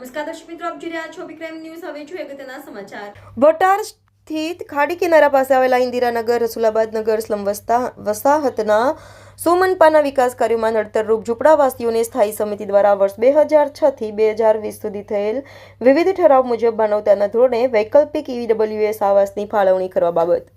નમસ્કાર સ્થિત ખાડી કિનારા પાસે આવેલા ઇન્દિરાનગર, રસુલાબાદ નગર, સ્લમ વસાહતના સોમનપાના વિકાસ કાર્યોમાં નડતરરૂપ ઝૂંપડાવાસીઓને સ્થાયી સમિતિ દ્વારા વર્ષ બે હજાર છ થી બે હજાર વીસ સુધી થયેલ વિવિધ ઠરાવ મુજબ માનવતાના ધોરણે વૈકલ્પિક ઈડબ્લ્યુએસ આવાસની ફાળવણી કરવા બાબત.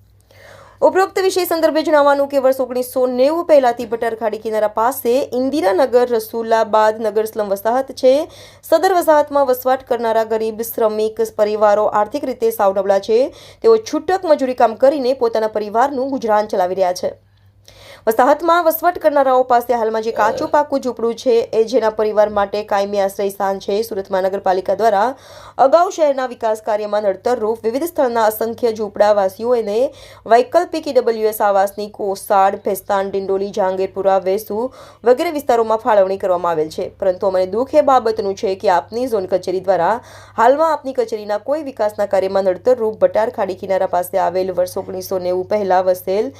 ઉપરોક્ત વિષય સંદર્ભે જણાવવાનું કે વર્ષ ઓગણીસો નેવું પહેલાથી બટર ખાડી કિનારા પાસે ઇન્દિરાનગર રસુલાબાદ નગર સ્લમ વસાહત છે. સદર વસાહતમાં વસવાટ કરનારા ગરીબ, શ્રમિક, પરિવારો આર્થિક રીતે સાવ છે. તેઓ છૂટક મજૂરી કામ કરીને પોતાના પરિવારનું ગુજરાન ચલાવી રહ્યા છે. વસાહતમાં વસવાટ કરનારાઓ પાસે હાલમાં જે કાચું પાકું ઝૂંપડું છે એ જેના પરિવાર માટે કાયમી આશ્રય સ્થાન છે. સુરત મહાનગરપાલિકા દ્વારા અગાઉ શહેરના વિકાસ કાર્યમાં નડતરરૂપ વિવિધ સ્થળના અસંખ્ય ઝૂંપડાવાસીઓને વૈકલ્પિક ઈડબ્લ્યુએસ આવાસની કોસાડ ભેસ્તાન ડિંડોલી જહાંગીરપુરા વેસુ વગેરે વિસ્તારોમાં ફાળવણી કરવામાં આવેલ છે. પરંતુ અમને દુઃખ એ બાબતનું છે કે આપની ઝોન કચેરી દ્વારા હાલમાં આપની કચેરીના કોઈ વિકાસના કાર્યમાં નડતરરૂપ ભટાર ખાડી કિનારા પાસે આવેલ વર્ષ ઓગણીસો નેવું પહેલા વસેલ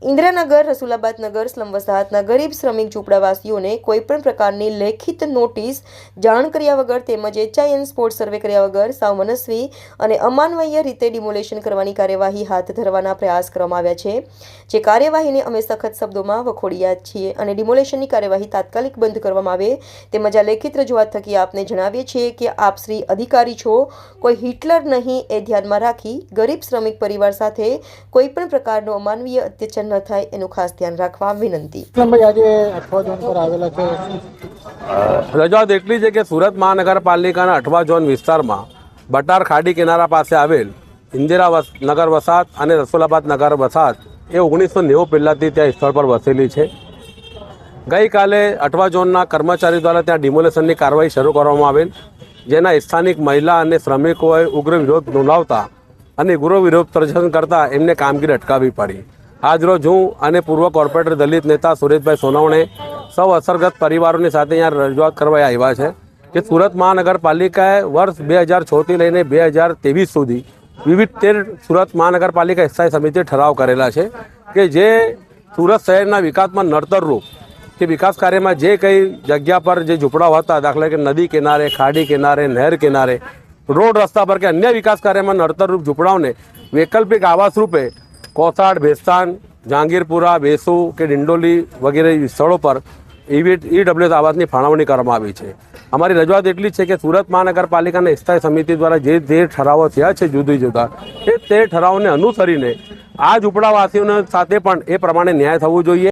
ઇન્દિરાનગર રસુલાબાદ નગર સ્લમ વસાહતના ગરીબ શ્રમિક ઝૂંપડાવાસીઓને કોઈપણ પ્રકારની લેખિત નોટિસ, જાણ કર્યા વગર તેમજ એચઆઈએન સ્પોર્ટ સર્વે કર્યા વગર સાવ મનસ્વી અને અમાનવય રીતે ડિમોલેશન કરવાની કાર્યવાહી હાથ ધરવાના પ્રયાસ કરવામાં આવ્યા છે. જે કાર્યવાહીને અમે સખત શબ્દોમાં વખોડ્યા છીએ અને ડિમોલેશનની કાર્યવાહી તાત્કાલિક બંધ કરવામાં આવે તેમજ આ લેખિત રજૂઆત થકી આપને જણાવીએ છીએ કે આપ શ્રી અધિકારી છો, કોઈ હિટલર નહીં એ ધ્યાનમાં રાખી ગરીબ શ્રમિક પરિવાર સાથે કોઈપણ પ્રકારનો અમાનવીય અત્યાચાર ન થાય એનું ખાસ ધ્યાન રાખવા વિનંતી. આજે પર આવેલા છે. રજૂઆત એટલી છે કે સુરત મહાનગરપાલિકાના અઠવા ઝોન વિસ્તારમાં બટાર ખાડી કિનારા પાસે આવેલ ઇન્દિરા નગર વસાત અને રસુલાબાદ નગર વસાત એ ઓગણીસો નેવું પહેલાંથી ત્યાં સ્થળ પર વસેલી છે. ગઈકાલે અઠવા ઝોનના કર્મચારી દ્વારા ત્યાં ડિમોલેશનની કાર્યવાહી શરૂ કરવામાં આવેલ જેના સ્થાનિક મહિલા અને શ્રમિકોએ ઉગ્ર વિરોધ નોંધાવતા અને ઉગ્ર વિરોધ પ્રદર્શન કરતા એમને કામગીરી અટકાવવી પડી. આજરોજ હું અને પૂર્વ કોર્પોરેટર દલિત નેતા સુરેશભાઈ સોનવણે સૌ અસરગ્રસ્ત પરિવારોની સાથે અહીંયા રજૂઆત કરવા આવ્યા છે કે સુરત મહાનગરપાલિકાએ વર્ષ બે હજાર છથી લઈને બે હજાર ત્રેવીસ સુધી વિવિધ તેર સુરત મહાનગરપાલિકા સ્થાયી સમિતિ ઠરાવ કરેલા છે કે જે સુરત શહેરના વિકાસમાં નડતરરૂપ કે વિકાસ કાર્યમાં જે કંઈ જગ્યા પર જે ઝૂંપડાઓ હતા, દાખલા કે નદી કિનારે, ખાડી કિનારે, નહેર કિનારે, રોડ રસ્તા પર કે અન્ય વિકાસ કાર્યમાં નડતરરૂપ ઝૂંપડાઓને વૈકલ્પિક આવાસ રૂપે કોસાડ, ભેસ્તાન, જહાંગીરપુરા વેસુ કે ડિંડોલી વગેરે સ્થળો પર ઈવી ઈડબ્લ્યુએસ આવાસની ફાળવણી કરવામાં આવી છે. અમારી રજૂઆત એટલી છે કે સુરત મહાનગરપાલિકાના સ્થાયી સમિતિ દ્વારા જે જે ઠરાવો થયા છે જુદી જુદા, એ તે ઠરાવોને અનુસરીને આ ઝૂંપડાવાસીઓને સાથે પણ એ પ્રમાણે ન્યાય થવું જોઈએ.